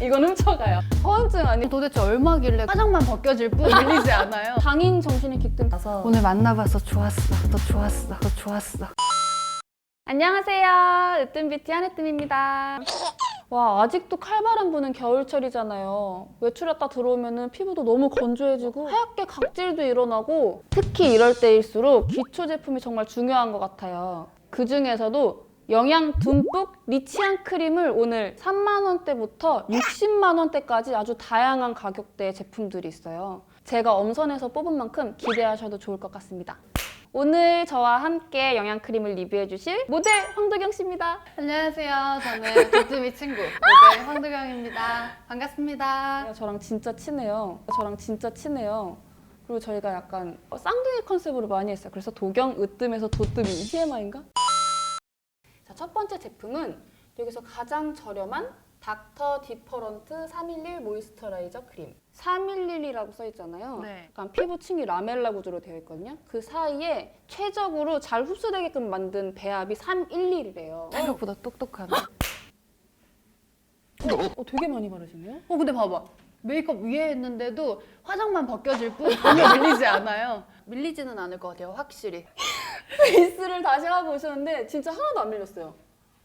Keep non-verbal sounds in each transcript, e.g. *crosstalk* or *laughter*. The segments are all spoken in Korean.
이건 훔쳐가요. 허언증 아니 도대체 얼마길래 화장만 벗겨질 뿐 밀리지 않아요? *laughs* 장인 정신이 깃든 나서 오늘 만나봐서 좋았어. 너 좋았어. 너 좋았어. 안녕하세요. 으뜸뷰티 한으뜸입니다. 와 아직도 칼바람 부는 겨울철이잖아요. 외출했다 들어오면은 피부도 너무 건조해지고 하얗게 각질도 일어나고 특히 이럴 때일수록 기초 제품이 정말 중요한 것 같아요. 그 중에서도 영양 듬뿍 리치한 크림을 오늘 3만 원대부터 60만 원대까지 아주 다양한 가격대의 제품들이 있어요. 제가 엄선해서 뽑은 만큼 기대하셔도 좋을 것 같습니다. 오늘 저와 함께 영양 크림을 리뷰해 주실 모델 황도경 씨입니다. 안녕하세요. 저는 도트미 친구 모델 황도경입니다. 반갑습니다. 저랑 진짜 친해요. 저랑 진짜 친해요. 그리고 저희가 약간 쌍둥이 컨셉으로 많이 했어요. 그래서 도경, 으뜸에서 도뜸이 TMI인가? 자, 첫 번째 제품은 여기서 가장 저렴한 닥터 디퍼런트 311 모이스처라이저 크림. 311이라고 써 있잖아요. 네. 약간 피부층이 라멜라 구조로 되어 있거든요. 그 사이에 최적으로 잘 흡수되게끔 만든 배합이 311이래요. 생각보다 똑똑하네. *laughs* 어, 되게 많이 바르시네요. 어 근데 봐봐. 메이크업 위에 했는데도 화장만 벗겨질 뿐 전혀 밀리지 않아요. 밀리지는 않을 것 같아요. 확실히. *laughs* 베이스를 다시 하고 오셨는데 진짜 하나도 안 밀렸어요.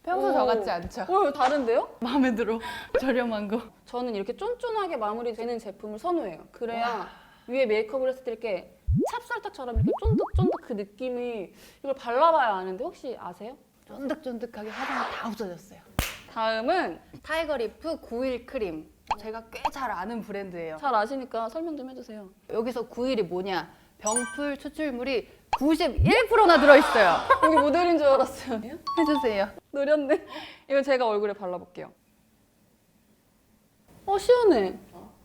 평소 오. 저 같지 않죠? 어, 다른데요? 마음에 들어. *laughs* 저렴한 거. 저는 이렇게 쫀쫀하게 마무리되는 제품을 선호해요. 그래야 위에 메이크업을 했을 때 이렇게 찹쌀떡처럼 이렇게 쫀득쫀득 그 느낌이 이걸 발라봐야 아는데 혹시 아세요? 쫀득쫀득하게 화장이 다 없어졌어요. 다음은 타이거 리프 9일 크림. 제가 꽤 잘 아는 브랜드예요. 잘 아시니까 설명 좀 해주세요. 여기서 9일이 뭐냐? 병풀 추출물이 91%나 들어있어요. *laughs* 여기 모델인 줄 알았어요. 해주세요. 노렸네. 이거 제가 얼굴에 발라볼게요. 어 시원해.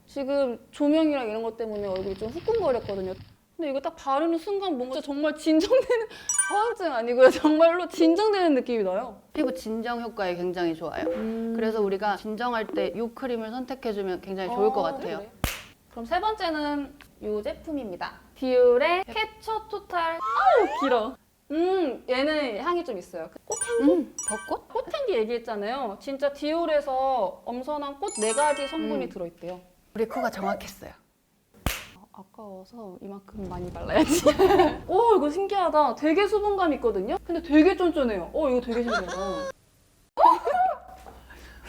지금 조명이랑 이런 것 때문에 얼굴이 좀 후끈거렸거든요. 근데 이거 딱 바르는 순간 뭔가 정말 진정되는 *laughs* 허언증 아니고요. 정말로 진정되는 느낌이 나요. 피부 진정 효과에 굉장히 좋아요. 그래서 우리가 진정할 때 이 크림을 선택해주면 굉장히 좋을 것 어, 같아요. 그래. 그럼 세 번째는 이 제품입니다. 디올의 캡처 토탈. 아우 길어. 음 얘는 향이 좀 있어요. 꽃향기? 음, 벚꽃? 꽃향기 얘기했잖아요. 진짜 디올에서 엄선한 꽃 네 가지 성분이 음. 들어있대요. 우리 코가 정확했어요. 아, 아까워서 이만큼 많이 발라야지. *laughs* 오 이거 신기하다. 되게 수분감 있거든요. 근데 되게 쫀쫀해요. 어 이거 되게 신기하다.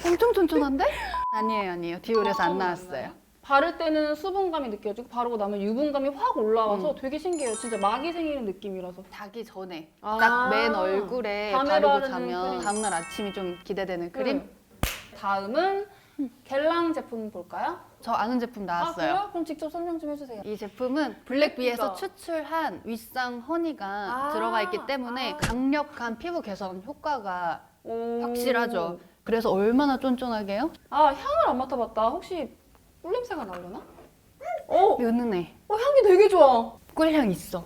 엄청 쫀쫀한데? 아니에요, 아니에요. 디올에서 안 나왔어요. 바를 때는 수분감이 느껴지고 바르고 나면 유분감이 확 올라와서 음. 되게 신기해요. 진짜 막이 생기는 느낌이라서. 자기 전에 아. 딱 맨 얼굴에 밤에 바르고 바르는 자면 크림. 다음날 아침이 좀 기대되는 크림. 음. 다음은 겔랑 제품 볼까요? 저 아는 제품 아 나왔어요. 그래요? 그럼 직접 설명 좀 해주세요. 이 제품은 블랙비에서. 추출한 윗상 허니가 아. 들어가 있기 때문에 아. 강력한 피부 개선 효과가 오. 확실하죠. 그래서 얼마나 쫀쫀하게요? 아 향을 안 맡아봤다. 혹시 꿀 냄새가 나려나? 어, 은은해. 어 향이 되게 좋아. 꿀향 있어.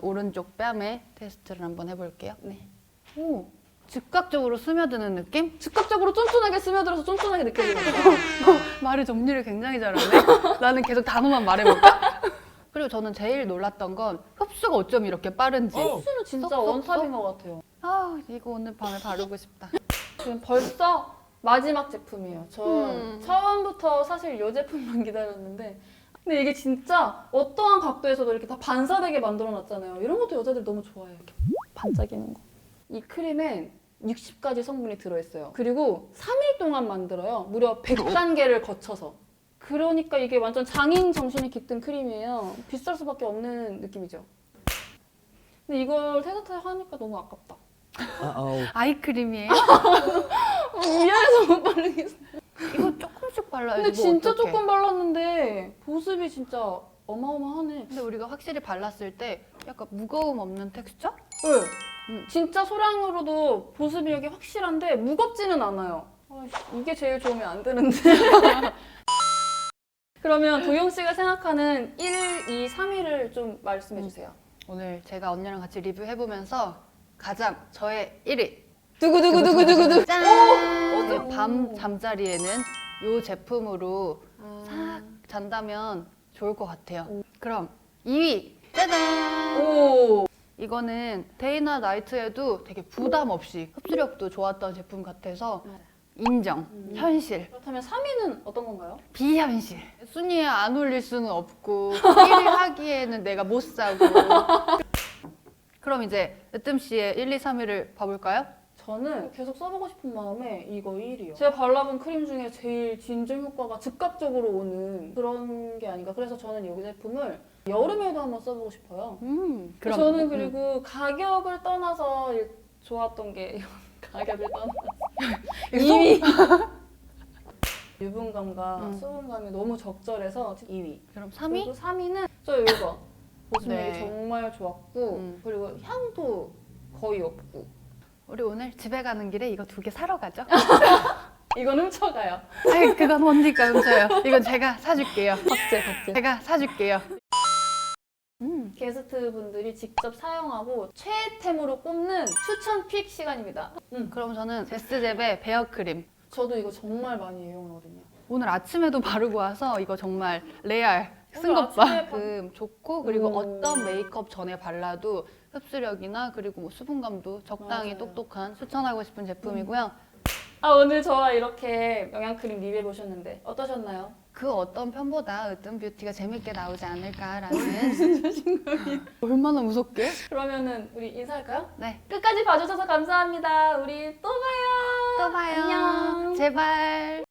오른쪽 뺨에 테스트를 한번 해볼게요. 네. 오, 즉각적으로 스며드는 느낌? 즉각적으로 쫀쫀하게 스며들어서 쫀쫀하게 느껴지거든요. *laughs* 말을 정리를 굉장히 잘하네. 나는 계속 단어만 말해볼까? *laughs* 그리고 저는 제일 놀랐던 건 흡수가 어쩜 이렇게 빠른지. 흡수는 진짜 쏙, 쏙, 원탑인 것 같아요. 아, 이거 오늘 밤에 바르고 싶다. 지금 벌써 마지막 제품이에요. 저 음. 처음부터 사실 이 제품만 *laughs* 기다렸는데 근데 이게 진짜 어떠한 각도에서도 이렇게 다 반사되게 만들어놨잖아요. 이런 것도 여자들 너무 좋아해요. 이렇게 반짝이는 거. 이 크림엔 60가지 성분이 들어있어요. 그리고 3일 동안 만들어요. 무려 100단계를 거쳐서. 그러니까 이게 완전 장인 정신이 깃든 크림이에요. 비쌀 수밖에 없는 느낌이죠. 근데 이걸 테스트 하니까 너무 아깝다. Uh-oh. 아이크림이에요? *laughs* 미안해서 못 바르겠어. 이거 조금씩 발라야지. 근데 뭐 진짜 어떡해. 조금 발랐는데 보습이 진짜 어마어마하네. 근데 우리가 확실히 발랐을 때 약간 무거움 없는 텍스처? 네. 음. 진짜 소량으로도 보습이 여기 확실한데 무겁지는 않아요. 아이씨, 이게 제일 좋으면 안 되는데. *laughs* 그러면 도영 씨가 생각하는 1, 2, 3위를 좀 말씀해 주세요. 오늘 제가 언니랑 같이 리뷰해보면서 가장 저의 1위. 두구두구두구두구두. 짠! 밤 잠자리에는 이 제품으로 싹 잔다면 좋을 것 같아요. 그럼 2위. 짜잔! 오. 이거는 데이나 나이트에도 되게 부담 없이 흡수력도 좋았던 제품 같아서 인정. 음. 현실. 그렇다면 3위는 어떤 건가요? 비현실. 순위에 안 올릴 수는 없고 *laughs* 1위 하기에는 내가 못 사고. 그럼 이제 으뜸 씨의 1, 2, 3위를 봐볼까요? 저는 계속 써보고 싶은 마음에 이거 1위요. 제가 발라본 크림 중에 제일 진정 효과가 즉각적으로 오는 그런 게 아닌가. 그래서 저는 이 제품을 여름에도 한번 써보고 싶어요. 음. 저는 음. 그리고 가격을 떠나서 좋았던 게 *laughs* 가격을 떠나서 이거 2위. *laughs* 유분감과 음. 수분감이 너무 적절해서 2위. 그럼 3위? 그리고 3위는 저 이거 보습력이 네. 정말 좋았고 음. 그리고 향도 거의 없고 우리 오늘 집에 가는 길에 이거 두 개 사러 가죠? *laughs* 이건 훔쳐가요. 아이 그건 언니가 훔쳐요. 이건 제가 사줄게요. 박제 박제. 제가 사줄게요. 음. 게스트 분들이 직접 사용하고 최애템으로 꼽는 추천 픽 시간입니다. 음, 그럼 저는 제스잽의 베어 크림. 저도 이거 정말 많이 이용하거든요. 오늘 아침에도 바르고 와서 이거 정말 레알 바- 그 좋고 그리고 오. 어떤 메이크업 전에 발라도 흡수력이나 그리고 뭐 수분감도 적당히 맞아요. 똑똑한 추천하고 싶은 제품이고요. 아 오늘 저와 이렇게 영양크림 리뷰해 보셨는데 어떠셨나요? 그 어떤 편보다 으뜸 뷰티가 재밌게 나오지 않을까라는 *laughs* 얼마나 무섭게? 그러면은 우리 인사할까요? 네. 끝까지 봐주셔서 감사합니다. 우리 또 봐요. 또 봐요. 안녕. 제발.